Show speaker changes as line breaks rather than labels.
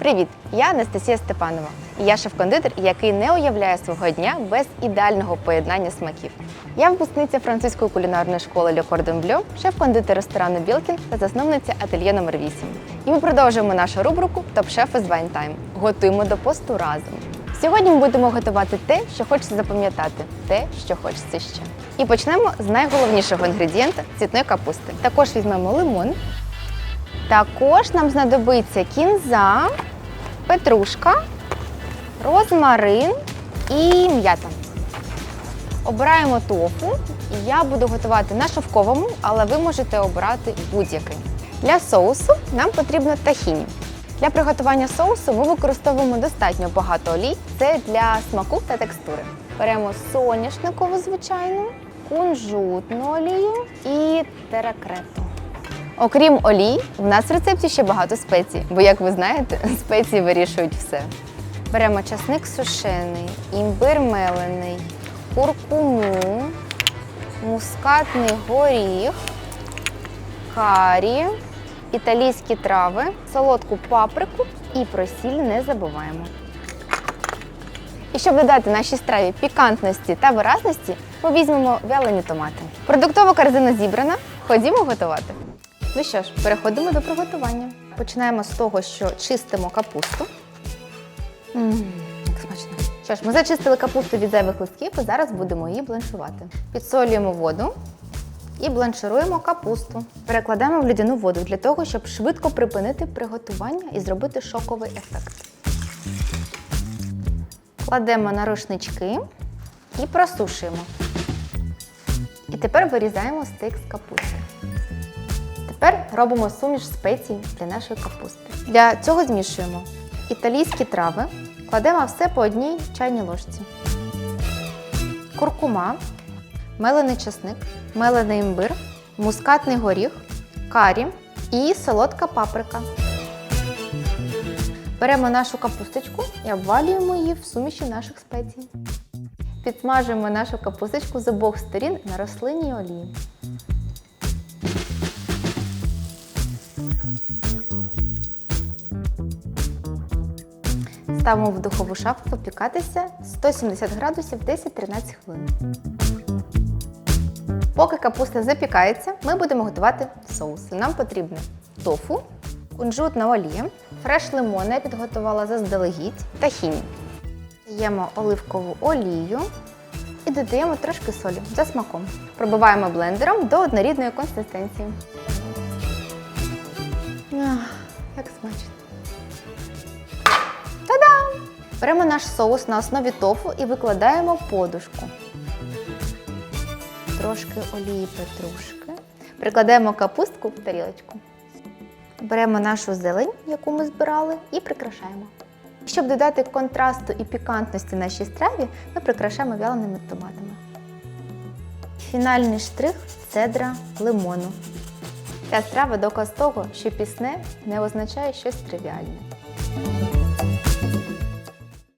Привіт! Я Анастасія Степанова. Я шеф-кондитер, який не уявляє свого дня без ідеального поєднання смаків. Я випускниця французької кулінарної школи Le Cordon Bleu, шеф-кондитер ресторану Білкін та засновниця ательє номер 8 І ми продовжуємо нашу рубрику Топ-шефи з Time. Готуємо до посту разом. Сьогодні ми будемо готувати те, що хочеться запам'ятати, те, що хочеться ще. І почнемо з найголовнішого інгредієнта цвітної капусти. Також візьмемо лимон, також нам знадобиться кінза, петрушка, розмарин і м'ята. Обираємо тофу. Я буду готувати на шовковому, але ви можете обрати будь-який. Для соусу нам потрібно тахіні. Для приготування соусу ми використовуємо достатньо багато олій. Це для смаку та текстури. Беремо соняшникову звичайну, кунжутну олію і теракрету. Окрім олій, в нас в рецепті ще багато спецій, бо, як ви знаєте, спеції вирішують все. Беремо часник сушений, імбир мелений, куркуму, мускатний горіх, карі, італійські трави, солодку паприку і про сіль не забуваємо. І щоб додати нашій страві пікантності та виразності, ми візьмемо вялені томати. Продуктова корзина зібрана. Ходімо готувати. Ну що ж, переходимо до приготування. Починаємо з того, що чистимо капусту. Мм, як смачно. Що ж, ми зачистили капусту від зайвих листків і зараз будемо її бланшувати. Підсолюємо воду і бланшируємо капусту. Перекладаємо в лідяну воду для того, щоб швидко припинити приготування і зробити шоковий ефект. Кладемо на рушнички і просушуємо. І тепер вирізаємо стейк з капусти. Тепер робимо суміш спецій для нашої капусти. Для цього змішуємо італійські трави, кладемо все по одній чайній ложці. Куркума, мелений чесник, мелений імбир, мускатний горіх, карі і солодка паприка. Беремо нашу капусточку і обвалюємо її в суміші наших спецій. Підсмажуємо нашу капусточку з обох сторін на рослинній олії. Ставимо в духову шафу випікатися 170 градусів 10-13 хвилин. Поки капуста запікається, ми будемо готувати соус. Нам потрібно тофу, кунжутна олія, фреш лимона я підготувала заздалегідь, тахіні. Даємо оливкову олію і додаємо трошки солі за смаком. Пробиваємо блендером до однорідної консистенції. Ах, як смачно! Беремо наш соус на основі тофу і викладаємо подушку. Трошки олії петрушки. Прикладаємо капустку в тарілочку. Беремо нашу зелень, яку ми збирали, і прикрашаємо. Щоб додати контрасту і пікантності нашій страві, ми прикрашаємо вяленими томатами. Фінальний штрих цедра лимону. Ця страва доказ того, що пісне не означає щось тривіальне.